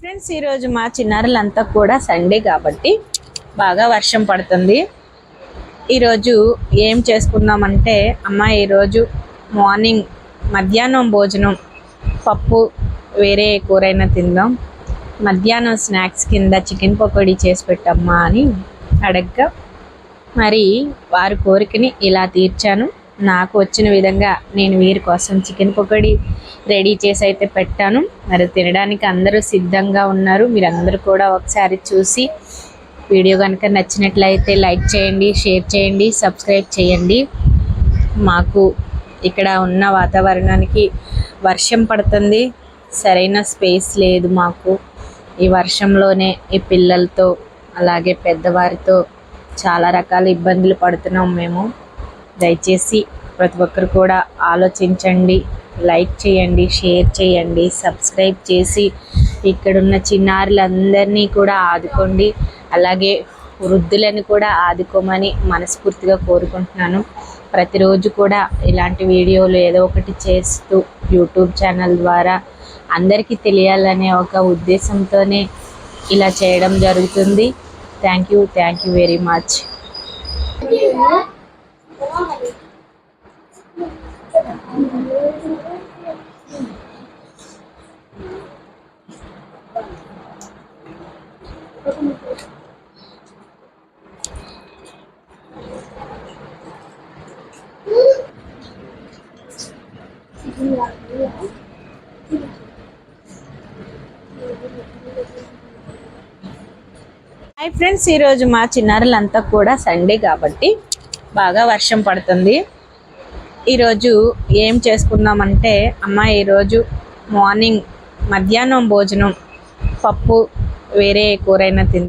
Friends ఈరోజు మా చిన్నారులంతా కూడా సండే కాబట్టి బాగా వర్షం పడుతుంది. ఈరోజు ఏం చేసుకుందామంటే అమ్మ ఈరోజు మార్నింగ్ మధ్యాహ్నం భోజనం పప్పు వేరే కూరైనా తిందాం. మధ్యాహ్నం స్నాక్స్ కింద చికెన్ పకోడీ చేసి పెట్టమ్మా అని అడగ్గా మరి వారి కోరికని ఇలా తీర్చాను. నాకు వచ్చిన విధంగా నేను వీరి కోసం చికెన్ పకోడీ రెడీ చేసి అయితే పెట్టాను. మరి తినడానికి అందరూ సిద్ధంగా ఉన్నారు. మీరందరూ కూడా ఒకసారి చూసి వీడియో కనుక నచ్చినట్లయితే లైక్ చేయండి షేర్ చేయండి సబ్స్క్రైబ్ చేయండి. మాకు ఇక్కడ ఉన్న వాతావరణానికి వర్షం పడుతుంది. సరైన స్పేస్ లేదు మాకు. ఈ వర్షంలోనే ఈ పిల్లలతో అలాగే పెద్దవారితో చాలా రకాల ఇబ్బందులు పడుతున్నాం మేము. దయచేసి ప్రతి ఒక్కరు కూడా ఆలోచించండి లైక్ చేయండి షేర్ చేయండి సబ్స్క్రైబ్ చేసి ఇక్కడున్న చిన్నారులందరినీ కూడా ఆదుకోండి. అలాగే వృద్ధులను కూడా ఆదుకోమని మనస్ఫూర్తిగా కోరుకుంటున్నాను. ప్రతిరోజు కూడా ఇలాంటి వీడియోలు ఏదో ఒకటి చేస్తూ యూట్యూబ్ ఛానల్ ద్వారా అందరికీ తెలియాలనే ఒక ఉద్దేశంతోనే ఇలా చేయడం జరుగుతుంది. Thank you thank you very much. Hi friends ఈరోజు మా చిన్నారులంతా కూడా సండే కాబట్టి బాగా వర్షం పడుతుంది. ఈరోజు ఏం చేసుకుందామంటే అమ్మ ఈరోజు మార్నింగ్ మధ్యాహ్నం భోజనం పప్పు వేరే కూరైనా తింది.